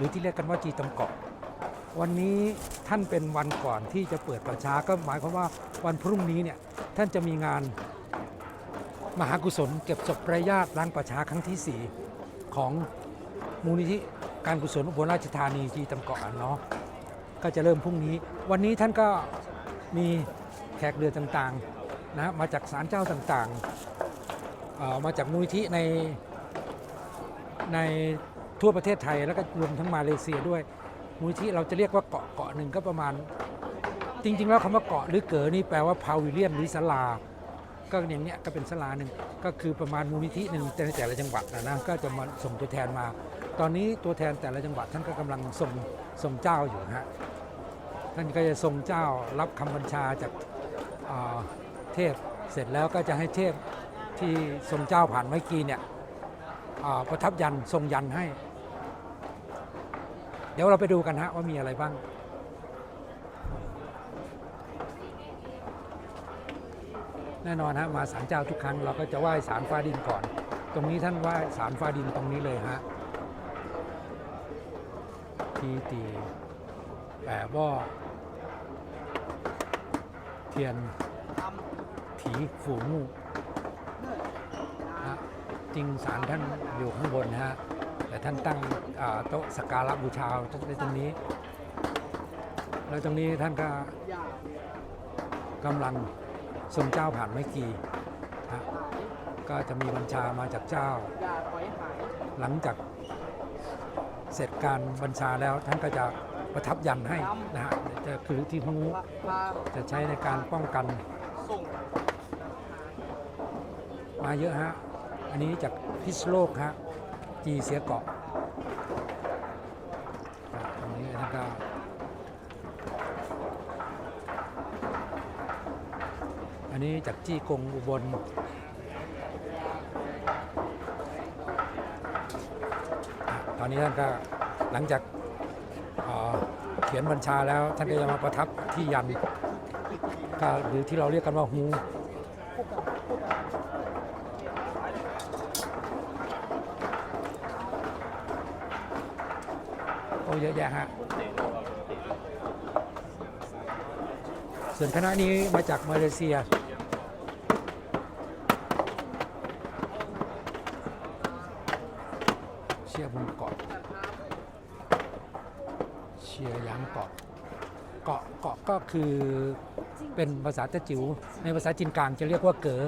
รือที่เรียกกันว่าจีตำเกาะวันนี้ท่านเป็นวันก่อนที่จะเปิดประชาก็หมายความว่าวันพรุ่งนี้เนี่ยท่านจะมีงานมหากุศลเก็บศพไร้ญาติล้างประชาครั้งที่ 4 ของมูลนิธิการกุศลอุบลราชธานีจีตำเกาะเนาะก็จะเริ่มพรุ่งนี้ วันนี้ท่านก็มีแขกเรือต่างๆนะมาจากศาลเจ้าต่างๆออมาจากมูลนิธิในใน ทั่วประเทศไทยแล้วก็รวมทั้งมาเลเซียด้วยมูลนิธิเราจะเรียกว่าเกาะเกาะหนึ่งก็ประมาณ จริง ๆ แล้วคำว่าเกาะหรือเก๋อนี่แปลว่าพาวิเลียนหรือศาลา ก็อย่างเนี้ยก็เป็นศาลาหนึ่งก็คือประมาณมูลนิธิหนึ่งในแต่ละจังหวัดนะนะก็จะมาส่งตัวแทนมา ตอนนี้ตัวแทนแต่ละจังหวัดท่านก็กำลังส่งส่งเจ้าอยู่ฮะท่านก็จะส่งเจ้ารับคำบัญชาจากอ่าเทพเสร็จแล้วก็จะให้เทพที่ทรงเจ้าผ่านไม้กีเนี่ยประทับยันทรงยันให้ ดี๋ยวเราไปดูกันฮะว่ามีอะไรบ้างแน่นอนฮะมาศาลเจ้าทุกครั้งเราก็จะไหว้ศาลฟ้าดินก่อน ตรงนี้ท่านไหว้ศาลฟ้าดินตรงนี้เลยฮะทีตีแปะบ่อเทียนผีฝูงูฮะจริงศาลท่านอยู่ข้างบนนะฮะ แต่ท่านตั้งโต๊ะสักการะบูชาในตรงนี้ แล้วตรงนี้ท่านก็กำลังทรงเจ้าผ่านไม้กีฮะก็จะมีบัญชามาจากเจ้า หลังจากเสร็จการบัญชาแล้วท่านก็จะประทับยันให้นะฮะจะคือที่หูพาพาจะใช้ในการป้องกัน มาเยอะฮะ อันนี้จากพิษโลกฮะ จีเสียเกาะครับตรงนี้ท่านก็อันนี้จากจี้กงอุบลตอนนี้ท่านก็หลังจากเอ่อเขียนบัญชาแล้วท่านก็จะมาประทับที่ยันก็หรือที่เราเรียกกันว่าฮู อ้เยอะแยะฮะส่วนคณะนี้มาจากมาเลเซียเชียร์บนเกาะเชียร์ยางเกาะเกาะเกาะก็คือเป็นภาษาตะจิ๋วในภาษาจีนกลางจะเรียกว่าเก๋อ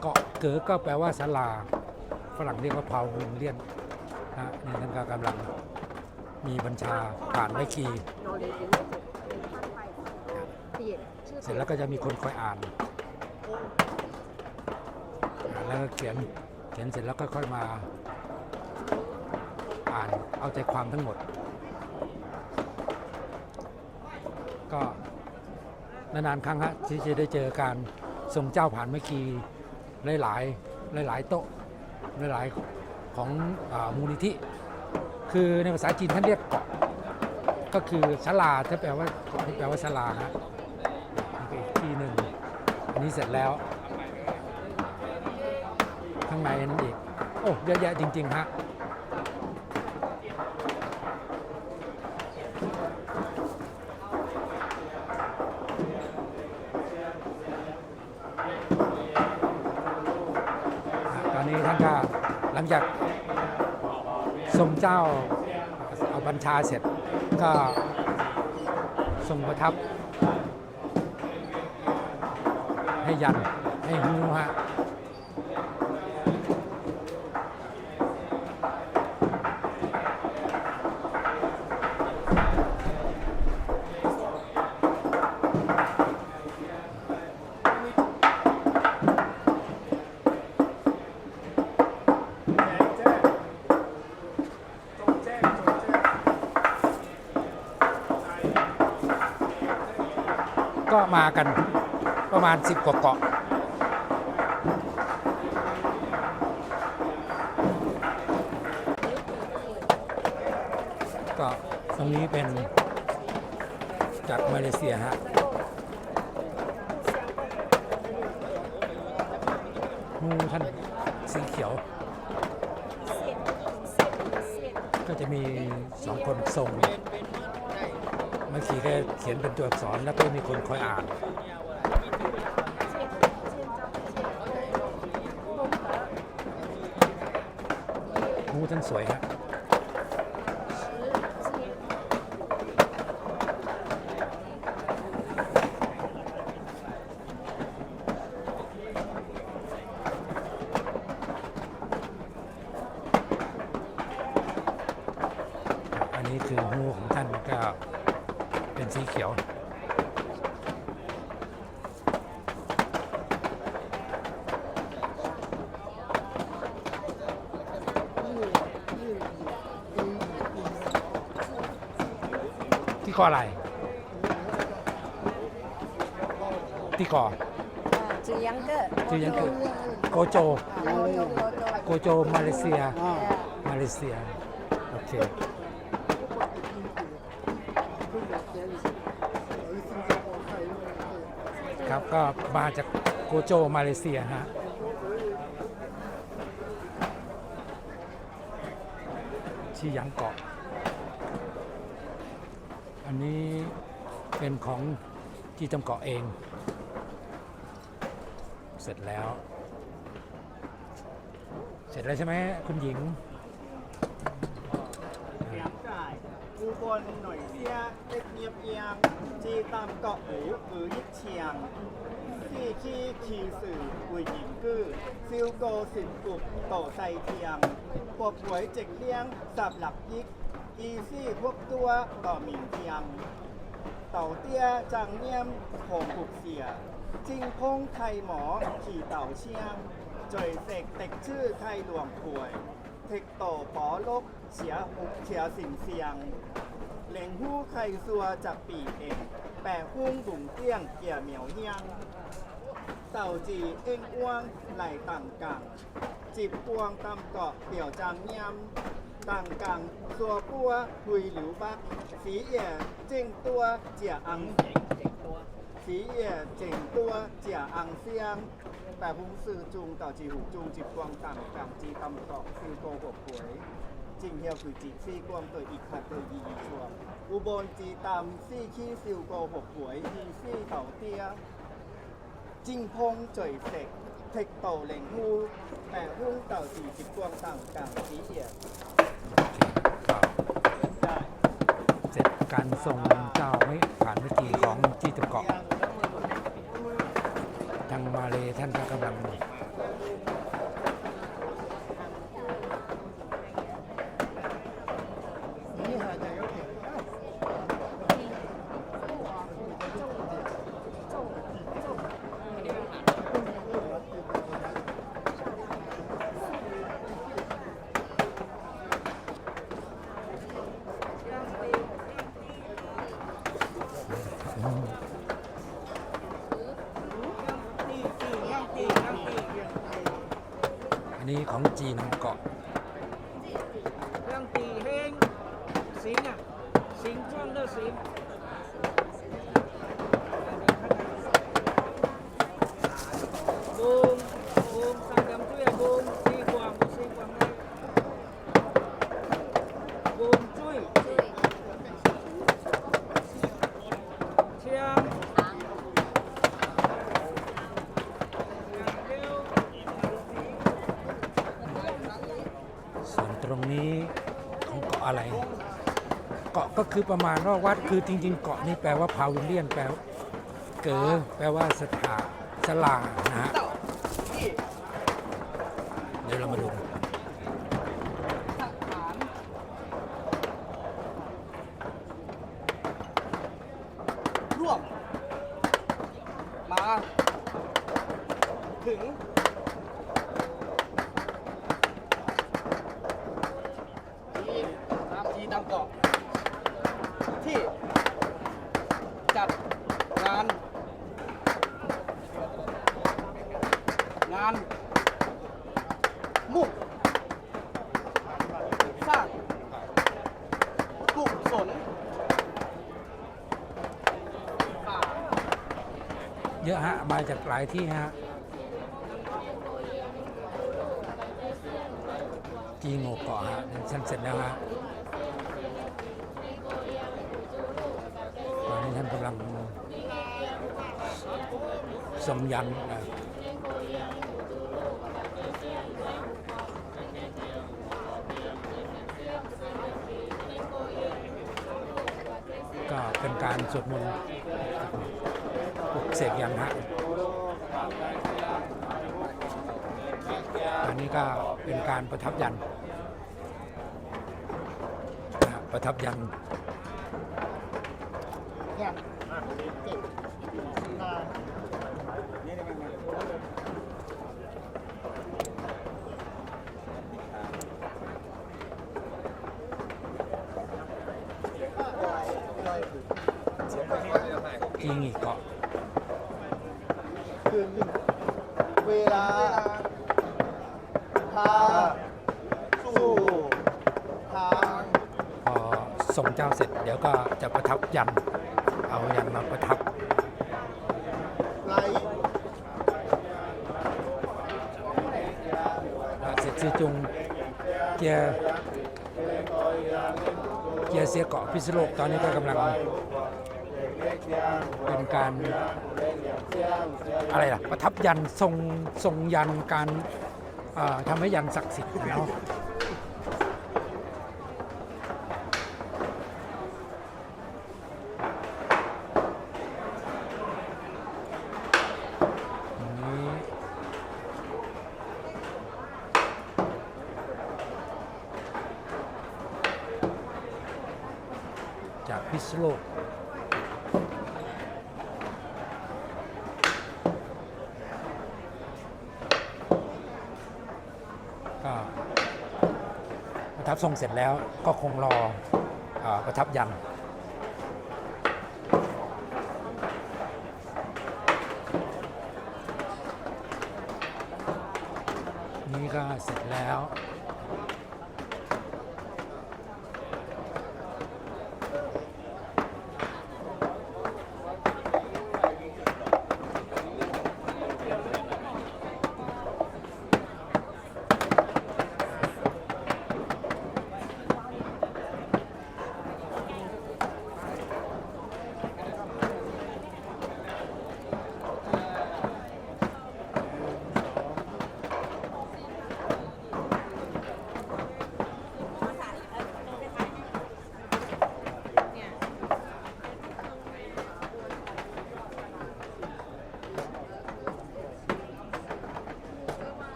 เกาะเก๋อก็แปลว่าศาลาฝรั่งเรียกว่าพาววิงเลียนนะฮะนี่ท่านก็กำลัง มีบัญชาผ่านไม้กีนอนเลยเปลี่ยนชื่อเสร็จแล้วก็จะมีคนคอยอ่านอ่านแล้วก็เขียนเขียนเสร็จแล้วก็ค่อยมาอ่านเอาใจความทั้งหมด ก็นานๆครั้งฮะที่จะได้เจอการส่งเจ้าผ่านเมื่อกี้หลายๆหลายๆโต๊ะหลายๆของอามูลนิธิ คือในภาษาจีนท่านเรียกเกาะก็คือศาลาถ้าแปลว่าเกาะที่แปลว่าศาลาฮะนี่ก็อีกที่หนึ่งอันนี้เสร็จแล้ว ข้างในนั่นอีกโอ้เยอะแยะจริง ๆ ฮะตอนนี้ท่านก็หลังจาก ทรงเจ้าเอาบัญชาเสร็จก็ทรงประทับ ให้ยันให้ฮูฮะ ก็ มากันประมาณ 10 กว่าเกาะก็ตรงนี้เป็นจากมาเลเซียฮะงูท่านสีเขียว ก็จะมีสองคนส่ง เมื่อกี้ก็เขียนเป็นตัวอักษรแล้วก็มีคนคอยอ่าน มูท่านสวยครับนนี้คือหูของท่านก็เป็นสีเขียว ที่กออะไร ที่กอชื่อยังเกอร์ชื่อยังคือโกโจโกโจมาเลเซียมาเลเซีย โอเค ครับก็มาจากโกโจมาเลเซียฮะชื่อหยังเกาะ อันนี้ เป็นของจีจำเกาะเอง เสร็จแล้ว เสร็จแล้วใช่ไหมคุณหญิงเสียงจ่ายอุบลหน่อยเสียเล็กเงียบเอียงจีตามเกาะหูหรือยิกเชียงที่ขี้คีสื่อกุยหญิงกื้อซิลโกสิบกุบโตไซเทียงปวบหวยเจ็กเลี้ยงสับหลักยิก อีซี่พวกตัวต่อหมิงเทียง เต่าเตี้ยจังเนียมโผงผูกเสียจิงพงไทยหมอขี่เต่าเชียงจ่อยเสกเต็กชื่อไทยหลวงป่วย เทคโตปอลกเฉียหุกเฉียสิงเสียงเหลงหู้ไข่ซัวจากปีเองแปะหุ้งบุ่งเตี้ยงเกี่ยเหมียวเฮียงเต่าจีเอ็งอ้วงไหลต่างกังจีบปวงตำเกาะเปี่ยวจางเนียม ต่างกังตัวปัวหุยหลิวบักสีเอี่ยเจิงตัวเจียอังสีเอี่ยเจิงตัวเจียอังเซียงแต่พุงสื่อจุงต่าจีหูจุงจีบปวงต่างกังจีตำเกาะคือโกหกหวยจิงเฮียวคือจีซี่กวงตัวอีกขัดตัวยีชัวอุบลจีตำซี่ขี้ซิวโกหกหวยอีซี่เต่าเตี้ยจิงพงจ่อยเสกเทคโตเหลงฮูแต่หุ้งเต่าจีจิบกวงต่างกังสีเหี่ย ได้ เสร็จ การส่งเจ้าไม่ผ่านวิธีของจีตะเกาะ ทางมาเลท่านก็กำลัง อันนี้ ของจีนเกาะเรื่องตีเฮงสิงห์อะ สิงห์ช่วงเลิกสิงห์บูมบูมสังกำช่วยบูมซีกวางซีกวางได้บูมจุ้ยเชียงเชียงเร็ว ส่วนตรงนี้ของเกาะอะไร เกาะก็ คือประมาณว่าวัดคือจริง ๆ เกาะนี่แปลว่าพาวิเลียนแปลว่าเก๋อแปลว่าสถาสลานะฮะเดี๋ยวเรามาดูกัน กามุกสร้างกุศลเยอะฮะ มาจากหลายที่ฮะ จีโงเกาะฮะฉันเสร็จแล้วฮะตอนนี้ฉันกำลังสมยันนะ ก็เป็นการสวดมนต์เสกยันฮะอันนี้ก็เป็นการประทับยันประทับยันอย่างเจ็ดนานอี งีเกาะคือเวลาพาสู่ทางพอส่งเจ้าเสร็จเดี๋ยวก็จะประทับยัน เอายันมาประทับไหลเสร็จซื้อจุงเกียร์เกียร์เสียเกาะพิษโลกตอนนี้ก็กำลัง เป็นการอะไรล่ะประทับยันทรงทรงยันการทำให้ยันศักดิ์สิทธิ์เนาะจากพิษโลกประทั บทรงเสร็จแล้วก็คงรอประทับยันนี่ก็เสร็จแล้ว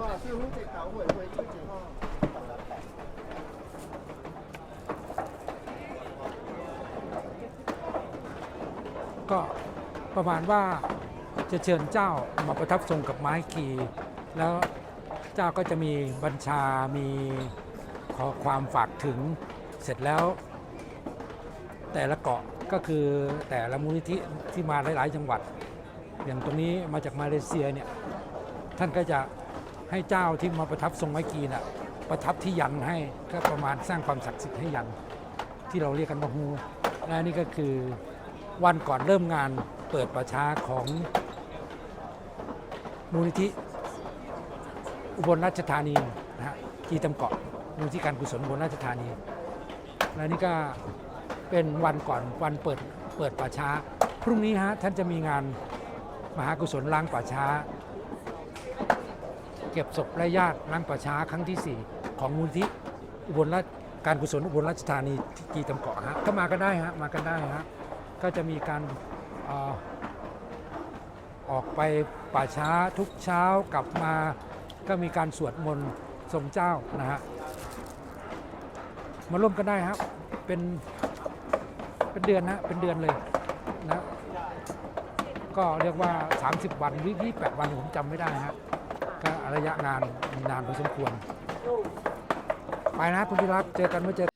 ก็ชื่อหุ้นติดเขาหวยหวยชื่อจีห้อ ก็ ประมาณว่าจะเชิญเจ้ามาประทับทรงกับไม้ขีแล้วเจ้าก็จะมีบัญชามีขอความฝากถึงเสร็จแล้ว แต่ละเกาะก็คือแต่ละมูลนิธิที่มาหลาย ๆ จังหวัด อย่างตรงนี้มาจากมาเลเซียเนี่ยท่านก็จะให้เจ้าที่มาประทับทรงไม้กีน่ะประทับที่ยันให้ก็ประมาณสร้างความศักดิ์สิทธิ์ให้ยันที่เราเรียกกันว่าฮูและนี่ก็คือวันก่อนเริ่มงาน เปิดประชาของมูลนิธิอุบลราชธานีนะฮะกีตำเกาะมูลนิธิการกุศลอุบลราชธานี และนี่ก็เป็นวันก่อนวันเปิดเปิดป่าช้า พรุ่งนี้ฮะท่านจะมีงานมหากุศลล้างป่าช้า เก็บศพและญาติล้างป่าช้าครั้งที่ 4 ของมูลที่อุบลราชการกุศลอุบลราชธานีที่กีตำเกาะฮะก็มากันได้ฮะมากันได้ฮะก็จะมีการ ออกไปป่าช้าทุกเช้ากลับมาก็มีการสวดมนต์ทรงเจ้านะฮะมาร่วมกันได้ครับเป็นเป็นเดือนนะเป็นเดือนเลยนะก็เรียกว่า 30 วันหรือ28 วันผมจำไม่ได้ฮะก็ระยะงานนานพอสมควร ไปนะคุณพิรัตน์เจอกันไม่เจอ